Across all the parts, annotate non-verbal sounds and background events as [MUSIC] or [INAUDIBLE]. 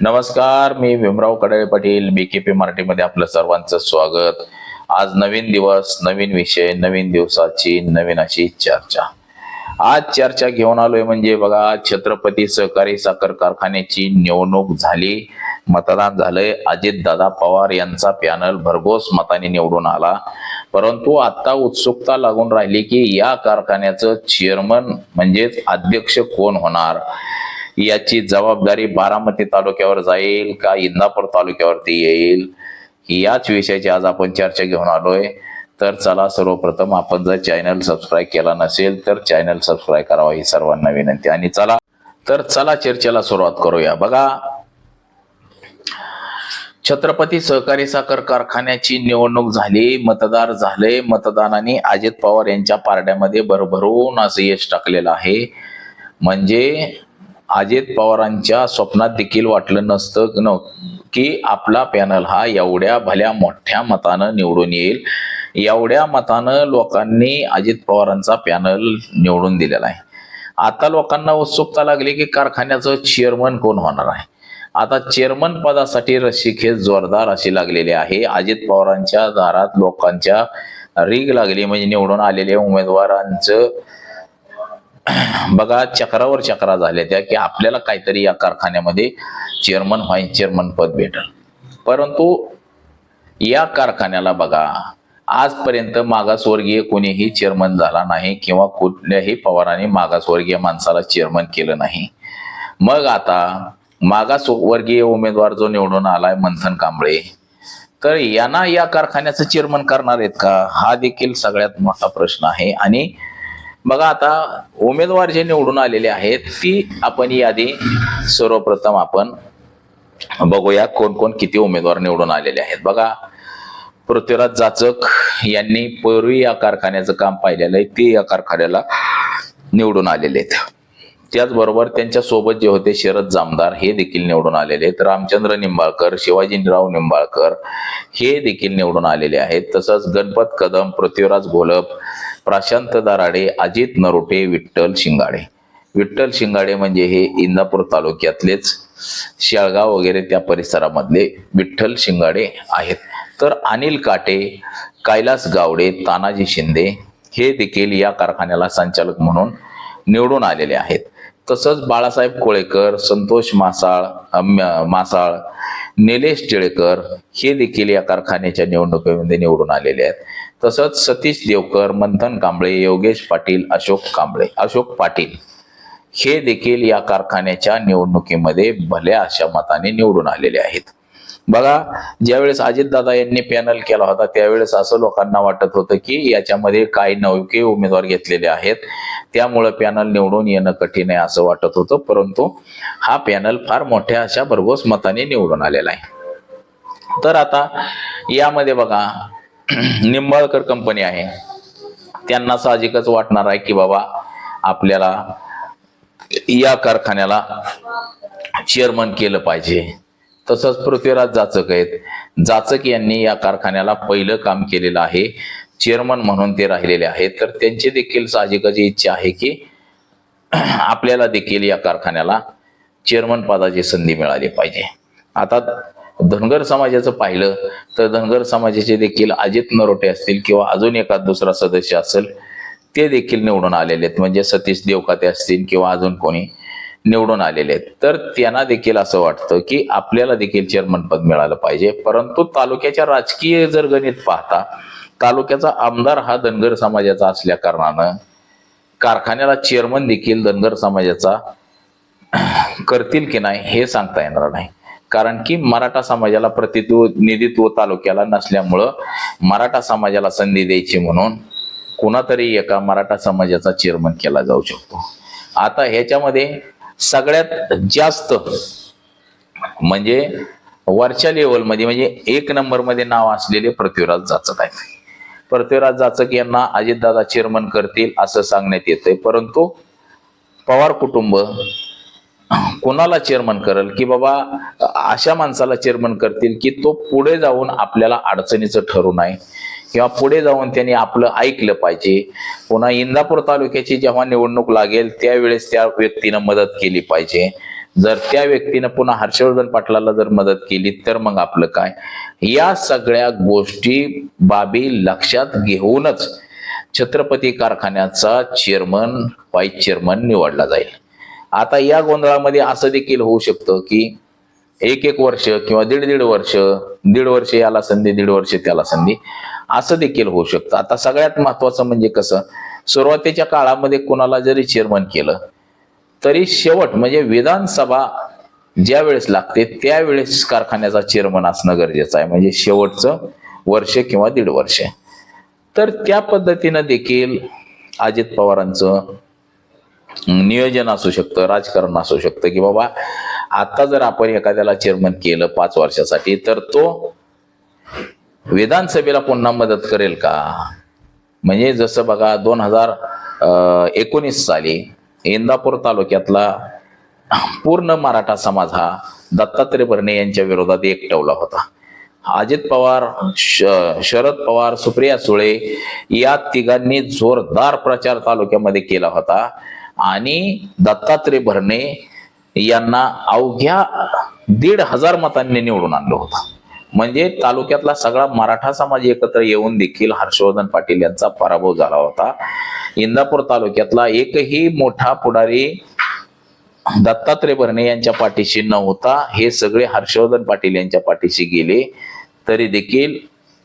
नमस्कार मी भीमराव कडळे पाटील बीकेपी मराठीमध्ये आपलं सर्वांचं स्वागत. आज नवीन दिवस नवीन विषय नवीन दिवसाची नवीन अशी चर्चा. आज चर्चा घेऊन आलोय म्हणजे बघा छत्रपती सहकारी साखर कारखान्याची निवडणूक झाली. मतदान झालंय. अजितदादा पवार यांचा पॅनल भरघोस मताने निवडून आला. परंतु आता उत्सुकता लागून राहिली की या कारखान्याचं चेअरमन म्हणजेच अध्यक्ष कोण होणार? याची जबाबदारी बारामती तालुक्यावर जाईल का इंदापूर तालुक्यावरती येईल? याच विषयाची आज आपण चर्चा घेऊन आलोय. तर चला सर्वप्रथम आपण जर चॅनल सबस्क्राईब केला नसेल तर चॅनल सबस्क्राईब करावा ही सर्वांना विनंती. आणि चला तर चला चर्चेला सुरुवात करूया. बघा छत्रपती सहकारी साखर कारखान्याची निवडणूक झाली मतदार झाले. मतदानाने अजित पवार यांच्या पारड्यामध्ये भरभरून असं यश टाकलेलं आहे. म्हणजे अजित पवारांच्या स्वप्नात देखील वाटलं नसतं न की आपला पॅनल हा एवढ्या भल्या मोठ्या मतानं निवडून येईल. एवढ्या मतानं लोकांनी अजित पवारांचा पॅनल निवडून दिलेला आहे. आता लोकांना उत्सुकता लागली की कारखान्याचं चेअरमन कोण होणार आहे? आता चेअरमन पदासाठी रस्सीखेच जोरदार अशी लागलेली आहे. अजित पवारांच्या दारात लोकांच्या रीग लागली म्हणजे निवडून आलेल्या उमेदवारांचं [CLEARS THROAT] बघा चक्रावर चक्रा झाल्या त्या की आपल्याला काहीतरी या कारखान्यामध्ये चेअरमन व्हाय चेअरमन पद भेटल. परंतु या कारखान्याला बघा आजपर्यंत मागासवर्गीय कोणीही चेअरमन झाला नाही किंवा कुठल्याही पवारांनी मागासवर्गीय माणसाला चेअरमन केलं नाही. मग आता मागासवर्गीय उमेदवार जो निवडून आलाय मंथन कांबळे तर यांना या कारखान्याचं चेअरमन करणार आहेत का? हा देखील सगळ्यात मोठा प्रश्न आहे. आणि बघा आता उमेदवार जे निवडून आलेले आहेत ती आपण यादी सर्वप्रथम आपण बघूया कोण कोण किती उमेदवार निवडून आलेले आहेत. बघा पृथ्वीराज जाचक यांनी पूर्वी या कारखान्याचं काम पाहिलेलं आहे ते या कारखान्याला निवडून आलेले आहेत. त्याचबरोबर त्यांच्यासोबत जे होते शरद जामदार हे देखील निवडून आलेले आहेत. रामचंद्र निंबाळकर शिवाजीराव निंबाळकर हे देखील निवडून आलेले आहेत. तसंच गणपत कदम पृथ्वीराज घोलप प्रशांत दराडे अजित नरोटे विठ्ठल शिंगाडे. विठ्ठल शिंगाडे म्हणजे हे इंदापूर तालुक्यातलेच शेळगाव वगैरे त्या परिसरामधले विठ्ठल शिंगाडे आहेत. तर अनिल काटे कैलास गावडे तानाजी शिंदे हे देखील या कारखान्याला संचालक म्हणून निवडून आलेले आहेत. तसंच बाळासाहेब कोळेकर संतोष मासाळ मासाळ निलेश टिळेकर हे देखील या कारखान्याच्या निवडणुकीमध्ये निवडून आलेले आहेत. तसंच सतीश देवकर मंथन कांबळे योगेश पाटील अशोक कांबळे अशोक पाटील हे देखील या कारखान्याच्या निवडणुकीमध्ये भल्या अशा मताने निवडून आलेले आहेत. बघा ज्यावेळेस अजितदादा यांनी पॅनल केला होता त्यावेळेस असं लोकांना वाटत होतं की याच्यामध्ये काही नवके उमेदवार घेतलेले आहेत. त्यामुळं पॅनल निवडून येणं कठीण आहे असं वाटत होतं परंतु हा पॅनल फार मोठ्या अशा भरघोस मताने निवडून आलेला आहे. तर आता यामध्ये बघा [CLEARS THROAT] निंबाळकर कंपनी आहे. त्यांना साहजिकच वाटणार आहे की बाबा आपल्याला या कारखान्याला चेअरमन केलं पाहिजे. तसंच पृथ्वीराज जाचक आहेत. जाचक यांनी या कारखान्याला पहिलं काम केलेलं आहे. चेअरमन म्हणून ते राहिलेले आहेत. तर त्यांची देखील साहजिकच इच्छा आहे की [CLEARS THROAT] आपल्याला देखील या कारखान्याला चेअरमन पदाची संधी मिळाली पाहिजे. आता धनगर समाजाचं पाहिलं तर धनगर समाजाचे देखील अजित नरोटे असतील किंवा अजून एखाद दुसरा सदस्य असेल ते देखील निवडून आलेले आहेत. म्हणजे सतीश देवकाते असतील किंवा अजून कोणी निवडून आलेले आहेत. तर त्यांना देखील असं वाटतं की आपल्याला देखील चेअरमन पद मिळालं पाहिजे. परंतु तालुक्याच्या राजकीय जर गणित पाहता तालुक्याचा आमदार हा धनगर समाजाचा असल्या कारणानं कारखान्याला चेअरमन देखील धनगर समाजाचा करतील की नाही हे सांगता येणार नाही. कारण की मराठा समाजाला प्रतिनिधित्व तालुक्याला नसल्यामुळं मराठा समाजाला संधी द्यायची म्हणून कुणातरी एका मराठा समाजाचा चेअरमन केला जाऊ शकतो. आता ह्याच्यामध्ये सगळ्यात जास्त म्हणजे वरच्या लेवलमध्ये म्हणजे एक नंबरमध्ये नाव असलेले पृथ्वीराज जाचक आहेत. पृथ्वीराज जाचक यांना अजितदादा चेअरमन करतील असं सांगण्यात येतंय. परंतु पवार कुटुंब कोणाला चेअरमन करेल? की बाबा अशा माणसाला चेअरमन करतील की तो पुढे जाऊन आपल्याला अडचणीचं ठरू नये. किंवा पुढे जाऊन त्यांनी आपलं ऐकलं पाहिजे. पुन्हा इंदापूर तालुक्याची जेव्हा निवडणूक लागेल त्यावेळेस त्या व्यक्तीनं मदत केली पाहिजे. जर त्या व्यक्तीनं पुन्हा हर्षवर्धन पाटलाला जर मदत केली तर मग आपलं काय? या सगळ्या गोष्टी बाबी लक्षात घेऊनच छत्रपती कारखान्याचा चेअरमन व्हाईस चेअरमन निवडला जाईल. आता या गोंधळामध्ये असं देखील होऊ शकतं की एक एक वर्ष किंवा दीड दीड वर्ष दीड वर्ष याला संधी दीड वर्ष त्याला संधी असं देखील होऊ शकतं. आता सगळ्यात महत्वाचं म्हणजे कसं सुरुवातीच्या काळामध्ये कोणाला जरी चेअरमन केलं तरी शेवट म्हणजे विधानसभा ज्या वेळेस लागते त्यावेळेस कारखान्याचा चेअरमन असणं गरजेचं आहे. म्हणजे शेवटचं वर्ष किंवा दीड वर्ष. तर त्या पद्धतीनं देखील अजित पवारांचं नियोजन असू शकतं राजकारण असू शकतं की बाबा आता जर आपण एखाद्याला चेअरमन केलं पाच वर्षासाठी तर तो विधानसभेला पुन्हा मदत करेल का? म्हणजे जसं बघा दोन हजार एकोणीस साली इंदापूर तालुक्यातला पूर्ण मराठा समाज हा दत्तात्रय भरणे यांच्या विरोधात एकटवला होता. अजित पवार श- शरद पवार सुप्रिया सुळे या तिघांनी जोरदार प्रचार तालुक्यामध्ये केला होता. आणि दत्तात्रय भरणे यांना अवघ्या दीड हजार मतांनी निवडून आणलं होतं. म्हणजे तालुक्यातला सगळा मराठा समाज एकत्र येऊन देखील हर्षवर्धन पाटील यांचा पराभव झाला होता. इंदापूर तालुक्यातला एकही मोठा पुढारी दत्तात्रय भरणे यांच्या पाठीशी नव्हता. हे सगळे हर्षवर्धन पाटील यांच्या पाठीशी गेले. तरी देखील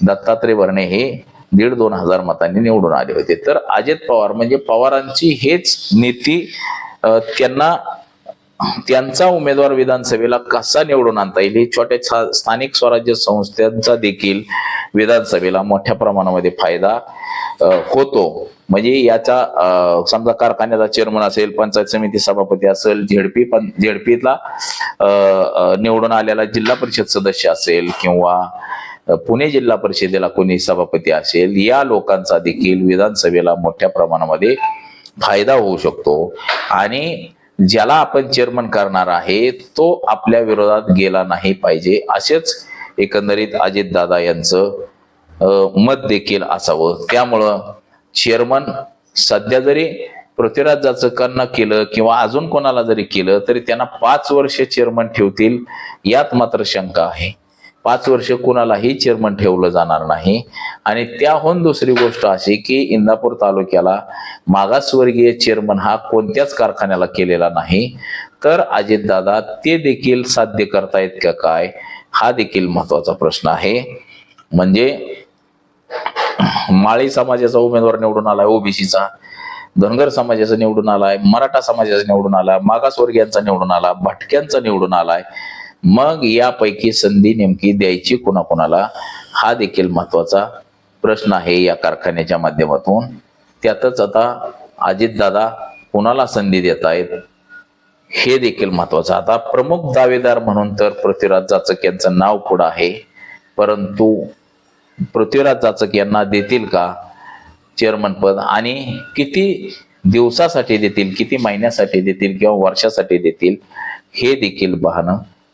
दत्तात्रय भरणे हे दीड दोन हजार मतांनी निवडून आले होते. तर अजित पवार म्हणजे पवारांची हेच नीती त्यांना त्यांचा उमेदवार विधानसभेला कसा निवडून आणता येईल? हे छोट्या स्थानिक स्वराज्य संस्थांचा देखील विधानसभेला मोठ्या प्रमाणामध्ये फायदा होतो. म्हणजे याचा समजा कारखान्याचा चेअरमन असेल पंचायत समिती सभापती असेल झेडपी पण झेडपीतला निवडून आलेला जिल्हा परिषद सदस्य असेल किंवा पुणे जिल्हा परिषदेला कोणी सभापती असेल या लोकांचा देखील विधानसभेला मोठ्या प्रमाणामध्ये फायदा होऊ शकतो. आणि ज्याला आपण चेअरमन करणार आहे तो आपल्या विरोधात गेला नाही पाहिजे असेच एकंदरीत अजितदादा यांचं मत देखील असावं. त्यामुळं चेअरमन सध्या जरी पृथ्वीराज कन्न केलं किंवा अजून कोणाला जरी केलं तरी त्यांना पाच वर्ष चेअरमन ठेवतील यात मात्र शंका आहे. पाच वर्ष कुणालाही चेअरमन ठेवलं जाणार नाही. आणि त्याहून दुसरी गोष्ट अशी की इंदापूर तालुक्याला मागासवर्गीय चेअरमन हा कोणत्याच कारखान्याला केलेला नाही. तर अजितदादा ते देखील साध्य करतायत का काय? हा देखील महत्त्वाचा प्रश्न आहे. म्हणजे माळी समाजाचा उमेदवार निवडून आलाय ओबीसीचा. धनगर समाजाचा निवडून आलाय मराठा समाजाचा निवडून आला मागासवर्गीयांचा निवडून आला भटक्यांचा निवडून आलाय. मग यापैकी संधी नेमकी द्यायची कुणाकुणाला हा देखील महत्त्वाचा प्रश्न आहे या कारखान्याच्या माध्यमातून. त्यातच आता अजितदादा कुणाला संधी देत आहेत हे देखील महत्वाचं आता प्रमुख दावेदार म्हणून तर पृथ्वीराज जाचक यांचं नाव पुढं आहे. परंतु पृथ्वीराज जाचक यांना देतील का चेअरमन पद? आणि किती दिवसासाठी देतील किती महिन्यासाठी देतील किंवा वर्षासाठी देतील हे देखील पाहणं